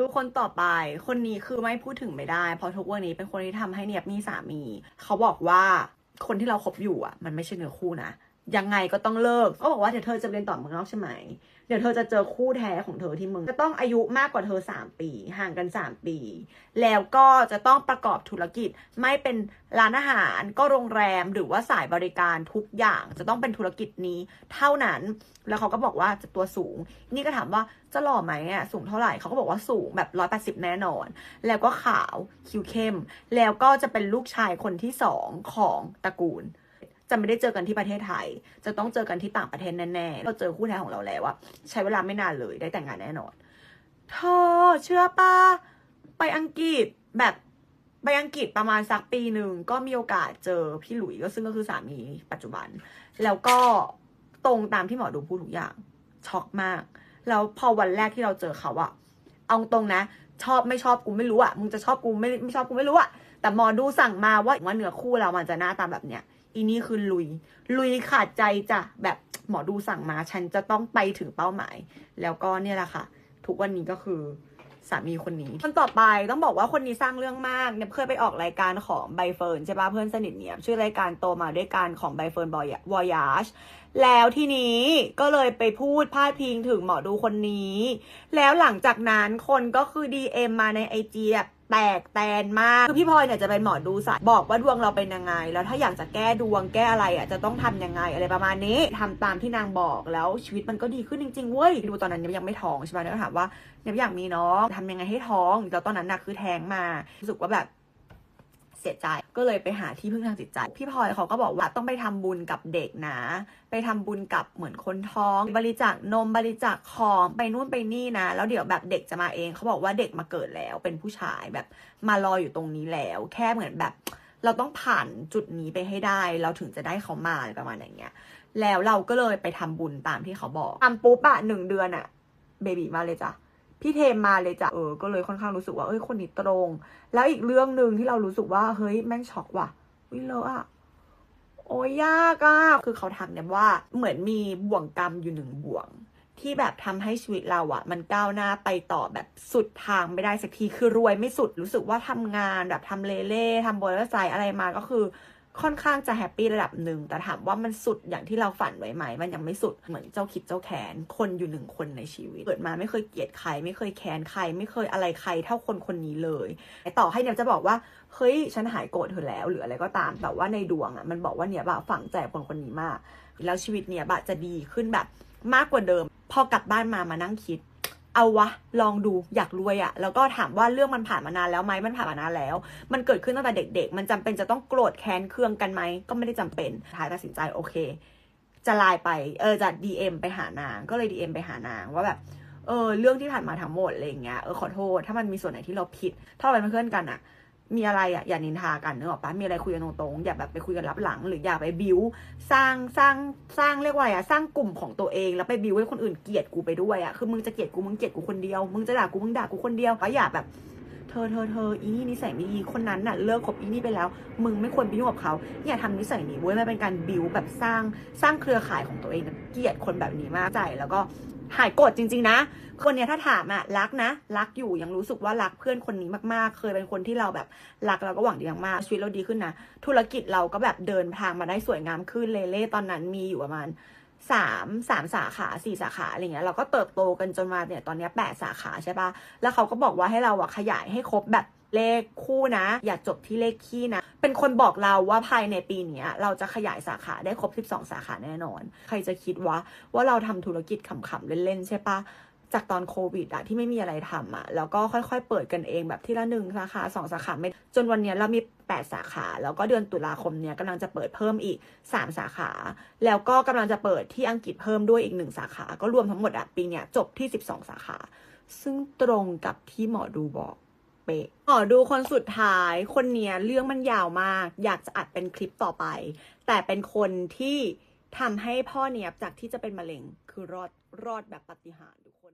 ดูคนต่อไป คนนี้คือไม่พูดถึงไม่ได้ เพราะทุกวันนี้เป็นคนที่ทำให้เนียบมีสามี เขาบอกว่าคนที่เราคบอยู่อะ มันไม่ใช่เนื้อคู่นะ ยังไงก็ต้องเลิกก็บอกว่าเดี๋ยวเธอจะเรียนต่อเมืองนอกใช่ไหม เดี๋ยวเธอจะเจอคู่แท้ของเธอที่มึงจะต้องอายุมากกว่าเธอ 3 ปี ห่างกัน 3 ปี แล้วก็จะต้องประกอบธุรกิจไม่เป็นร้านอาหารก็โรงแรมหรือว่าสายบริการทุกอย่างจะต้องเป็นธุรกิจนี้เท่านั้น แล้วเขาก็บอกว่าจะตัวสูง นี่ก็ถามว่าจะหล่อไหมอะสูงเท่าไหร่เขาก็บอกว่าสูงแบบร้อยแปดสิบแน่นอน แล้วก็ขาวคิ้วเข้ม แล้วก็จะเป็นลูกชายคนที่สองของตระกูล จะไม่ได้เจอกันที่ประเทศไทย จะต้องเจอกันที่ต่างประเทศแน่ๆเราเจอคู่แท้ของเราแล้วอะใช้เวลาไม่นานเลยได้แต่งงานแน่นอน เธอเชื่อปะไปอังกฤษแบบไปอังกฤษประมาณสักปีหนึ่งก็มีโอกาสเจอพี่หลุยส์ก็ซึ่งก็คือสามีปัจจุบัน แล้วก็ตรงตามที่หมอดูพูดทุกอย่าง ช็อกมาก แล้วพอวันแรกที่เราเจอเขาอะเอาตรงนะ ชอบไม่ชอบกูไม่รู้อะมึงจะชอบกูไม่ไม่ชอบกูไม่รู้อะแต่หมอดูสั่งมาว่าว่าเนื้อคู่เรามันจะหน้าตาแบบเนี้ย อีนี่คือลุย ลุยขาดใจจ้ะแบบหมอดูสั่งมา ฉันจะต้องไปถึงเป้าหมาย แล้วก็เนี่ยแหละค่ะ ทุกวันนี้ก็คือสามีคนนี้คนต่อไปต้องบอกว่าคนนี้สร้างเรื่องมากเนี่ยเคยไปออกรายการของใบเฟิร์นใช่ปะเพื่อนสนิทเนี่ยชื่อรายการโตมาด้วยกันของใบเฟิร์นบอยวอยาช แล้วทีนี้ก็เลยไปพูดพาดพิงถึงหมอดูคนนี้ แล้วหลังจากนั้นคนก็คือ DM มาในไอจีแบบแตกแตนมากคือพี่พลอยเนี่ยจะเป็นหมอดูสายบอกว่าดวงเราเป็นยังไง แล้วถ้าอยากจะแก้ดวงแก้อะไรอะจะต้องทำยังไงอะไรประมาณนี้ทำตามที่นางบอกแล้วชีวิตมันก็ดีขึ้นจริงๆเว้ยดูตอนนั้นยังไม่ท้องใช่ไหมเนี่ยถามว่าเนี่ยอยากมีน้องทำยังไงให้ท้องแล้วตอนนั้นน่ะคือแท้งมารู้สึกว่าแบบ เสียใจก็เลยไปหาที่พึ่งทางจิตใจ พี่พลอยเขาก็บอกว่าต้องไปทำบุญกับเด็กนะ ไปทำบุญกับเหมือนคนท้อง บริจาคนมบริจาคของไปนู่นไปนี่นะ แล้วเดี๋ยวแบบเด็กจะมาเองเขาบอกว่าเด็กมาเกิดแล้ว เป็นผู้ชายแบบมารออยู่ตรงนี้แล้ว แค่เหมือนแบบ เราต้องผ่านจุดนี้ไปให้ได้ เราถึงจะได้เขามาอะไรประมาณอย่างเงี้ยแล้วเราก็เลยไปทำบุญตามที่เขาบอกทำปุ๊บอะหนึ่งเดือนอะเบบีมาเลยจ้ะ พี่เทมมาเลยจ้ะเออ ก็เลยค่อนข้างรู้สึกว่าเอ้ยคนนี้ตรง แล้วอีกเรื่องหนึ่งที่เรารู้สึกว่าเฮ้ยแม่งช็อกว่ะวิเลอะอะโอ้ยยากอะคือเขาทักเนี่ยว่าเหมือนมีบ่วงกรรมอยู่หนึ่งบ่วง ที่แบบทำให้ชีวิตเราอะมันก้าวหน้าไปต่อแบบสุดทางไม่ได้สักทีคือรวยไม่สุดรู้สึกว่าทำงานแบบทำเลเล่ทำบริษัทอะไรมาก็คือ ค่อนข้างจะแฮปปี้ระดับหนึ่ง แต่ถามว่ามันสุดอย่างที่เราฝันไว้ไหม มันยังไม่สุดเหมือนเจ้าคิดเจ้าแค้นคนอยู่หนึ่งคนในชีวิต เกิดมาไม่เคยเกลียดใคร ไม่เคยแค้นใคร ไม่เคยอะไรใครเท่าคนคนนี้เลยแต่ต่อให้เนี่ยจะบอกว่าเฮ้ยฉันหายโกรธเธอแล้ว หรืออะไรก็ตาม แต่ว่าในดวงอะมันบอกว่าเนี่ยบะฝังใจคนคนนี้มาก แล้วชีวิตเนี่ยบะจะดีขึ้นแบบมากกว่าเดิม พอกลับบ้านมามานั่งคิด เอาวะ ลองดูอยากรวยอะแล้วก็ถามว่าเรื่องมันผ่านมานานแล้วไหมมันผ่านมานานแล้ว มันเกิดขึ้นตั้งแต่เด็ก ๆ มันจำเป็นจะต้องโกรธแค้นเคืองกันไหมก็ไม่ได้จำเป็นท้ายตัดสินใจโอเค จะไลน์ไปเออจะ DM ไปหานางก็เลย DM ไปหานางว่าแบบเออเรื่องที่ผ่านมาทั้งหมดอะไรเงี้ยเออขอโทษถ้ามันมีส่วนไหนที่เราผิด ถ้าเราเป็นเพื่อนกันอะ มีอะไรอะอย่านินทากันเนอะปะมีอะไรคุยกันตรงๆอย่าแบบไปคุยกันลับหลัง หรืออย่าไปบิวสร้างสร้างสร้างเรียกว่าอะไรอะสร้างกลุ่มของตัวเองแล้วไปบิวให้คนอื่นเกลียดกูไปด้วยอะคือมึงจะเกลียดกูมึงเกลียดกูคนเดียวมึงจะด่ากูมึงด่ากูคนเดียวก็อย่าแบบ เธอเธอเธออีนี่นิสัยไม่ดีคนนั้นน่ะเลิกคบอีนี่ไปแล้ว มึงไม่ควรไปยุ่งกับเขาอย่าทำนิสัยนี้เว้ยมันเป็นการบิวแบบสร้างสร้างเครือข่ายของตัวเองเกลียดคนแบบนี้มากใจแล้วก็ หายโกรธจริง ๆ นะ คนเนี้ยถ้าถามอะรักนะ รักอยู่ยังรู้สึกว่ารักเพื่อนคนนี้มากๆ เคยเป็นคนที่เราแบบรักเราก็หวังดีมากๆชีวิตเราดีขึ้นนะ ธุรกิจเราก็แบบเดินทางมาได้สวยงามขึ้นเลเล่ตอนนั้นมีอยู่ประมาณสามสามสาขาสี่สาขาอะไรเงี้ยเราก็เติบโตกันจนมาเนี่ยตอนเนี้ยแปดสาขาใช่ปะแล้วเขาก็บอกว่าให้เราอะขยายให้ครบแบบ เลขคู่นะ อย่าจบที่เลขคี่นะ เป็นคนบอกเราว่าภายในปีนี้เราจะขยายสาขาได้ครบ 12 สาขาแน่นอน ใครจะคิดว่าว่าเราทำธุรกิจขำๆเล่นๆใช่ปะจากตอนโควิดอะที่ไม่มีอะไรทำอะแล้วก็ค่อยๆ เปิดกันเองแบบที่ละหนึ่งสาขาสองสาขาไม่จนวันนี้เรามี 8 สาขา แล้วก็เดือนตุลาคมเนี้ยกำลังจะเปิดเพิ่มอีก 3 สาขา แล้วก็กำลังจะเปิดที่อังกฤษเพิ่มด้วยอีกหนึ่งสาขา ก็รวมทั้งหมดอะปีเนี้ยจบที่ 12 สาขา ซึ่งตรงกับที่หมอดูบอก เป๊ะขอดูคนสุดท้าย คนเนี้ยเรื่องมันยาวมาก อยากจะอัดเป็นคลิปต่อไป แต่เป็นคนที่ทำให้พ่อเนียบจากที่จะเป็นมะเร็ง คือรอดรอดแบบปาฏิหาริย์ทุกคน